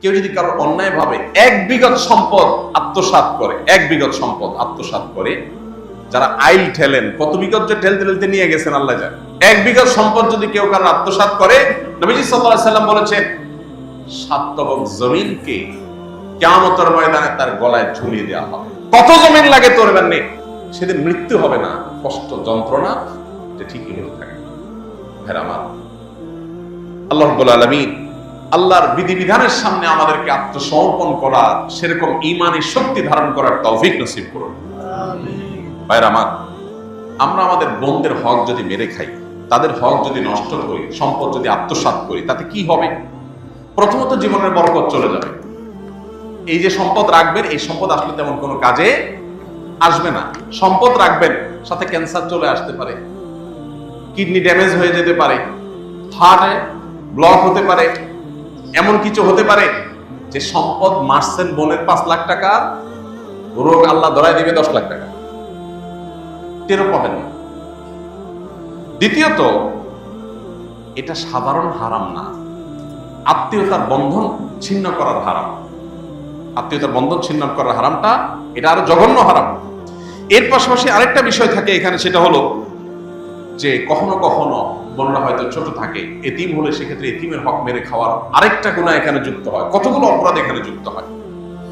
কেউ যদি কারোর অন্যায় ভাবে, এক বিগত সম্পদ আত্মসাৎ করে, এক বিগত সম্পদ আত্মসাৎ করে, যারা আইল ঠেলেন, কত বিগত যে ঠেলতে ঠেলতে নিয়ে গেছেন, আল্লাহ জানে। এক বিগত সম্পদ যদি কেউ কারোর আত্মসাৎ করে, নবীজি আলাইহি সাল্লাম বলেছেন সাতবক জমিনকে কেয়ামতের ময়দানে তার গলায় ঝুলিয়ে দেওয়া হবে। কত জমিন লাগে তোর এবার? সেদিন মৃত্যু হবে না, কষ্ট, যন্ত্রণা, এটা ঠিকই হতে থাকে। ভাইরা আমার, আল্লাহ রব্বুল আলামিন আল্লাহর বিধিবিধানের সামনে আমাদেরকে আত্মসমর্পণ করা সেরকম ইমানের শক্তি ধারণ করার তৌফিক নসিব করুন। আমার আমরা আমাদের বোনদের হক যদি মেরে খাই তাদের হক যদি নষ্ট করি সম্পদ যদি আত্মসাৎ করি তাতে কি হবে? প্রথমত জীবনের বরকত চলে যাবে। এই যে সম্পদ রাখবেন এই সম্পদ আসলে তেমন কোনো কাজে আসবে না। সম্পদ রাখবেন সাথে ক্যান্সার চলে আসতে পারে কিডনি ড্যামেজ হয়ে যেতে পারে হার্টে ব্লক হতে পারে এমন কিছু হতে পারে যে সম্পদ মারছেন বোনের পাঁচ লাখ টাকা, রোগ আল্লাহ ধরাই দিবে দশ লাখ টাকা। টেরও পাবেন না। দ্বিতীয়ত, এটা সাধারণ হারাম না। আত্মীয়তার বন্ধন ছিন্ন করার হারাম। আত্মীয়তার বন্ধন ছিন্ন করার হারামটা, এটা আরও জঘন্য হারাম। এর পাশাপাশি আরেকটা বিষয় থাকে এখানে, সেটা হলো যে কখনো কখনো বোনরা হয়তো ছোট থাকে, এতিম হলে সেক্ষেত্রে এতিমের হক মেরে খাওয়ার আরেকটা গুণা এখানে যুক্ত হয়। কতগুলো অপরাধ এখানে যুক্ত হয়?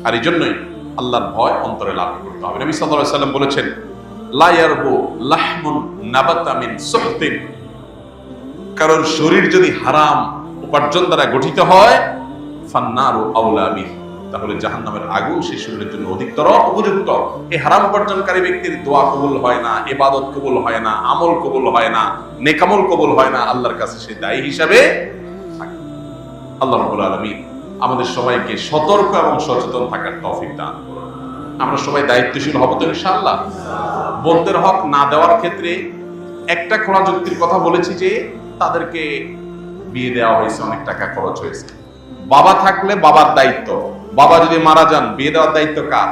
আর এই জন্যই আল্লাহর ভয় অন্তরে লাভ করতে হবে। নবী আলাইহি সাল্লাম বলেছেন, লা ইয়ারবু লাহমুন নাবাতা মিন সুহতিন। কারণ শরীর যদি হারাম, উপার্জন দ্বারা গঠিত হয়, ফান্নারু আউলা তাহলে জাহান্নামের আগুন সেই শরীরের জন্য অধিকতর উপযুক্ত। এই হারাম উপার্জনকারী ব্যক্তির দোয়া কবুল হয় না, এবাদত কবুল হয় না, আমল কবুল হয় না নেকামল কবুল হয় না, আল্লাহর কাছে সে দায়ী হিসাবে আল্লাহ রাব্বুল আলামিন আমাদের সবাইকে সতর্ক এবং সচেতন থাকার তৌফিক দান আমরা সবাই দায়িত্বশীল হব তো ইনশাআল্লাহ? বোনদের হক না দেওয়ার ক্ষেত্রে একটা খোলা যুক্তির কথা বলেছি যে তাদেরকে বিয়ে দেওয়া হয়েছে, অনেক টাকা খরচ হয়েছে। বাবা থাকলে বাবার দায়িত্ব। বাবা যদি মারা যান, বিয়ে দেওয়ার দায়িত্ব কার?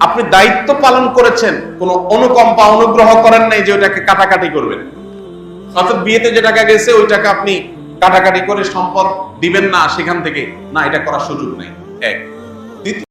আপনি দায়িত্ব পালন করেছেন, কোনো অনুকম্পা অনুগ্রহ করেন নাই যে ওটাকে কাটাকাটি করবেন অর্থাৎ বিয়েতে যে টাকা গেছে, ওই টাকা আপনি কাটাকাটি করে সম্পদ দিবেন না সেখান থেকে। না, এটা করার সুযোগ নেই। এক।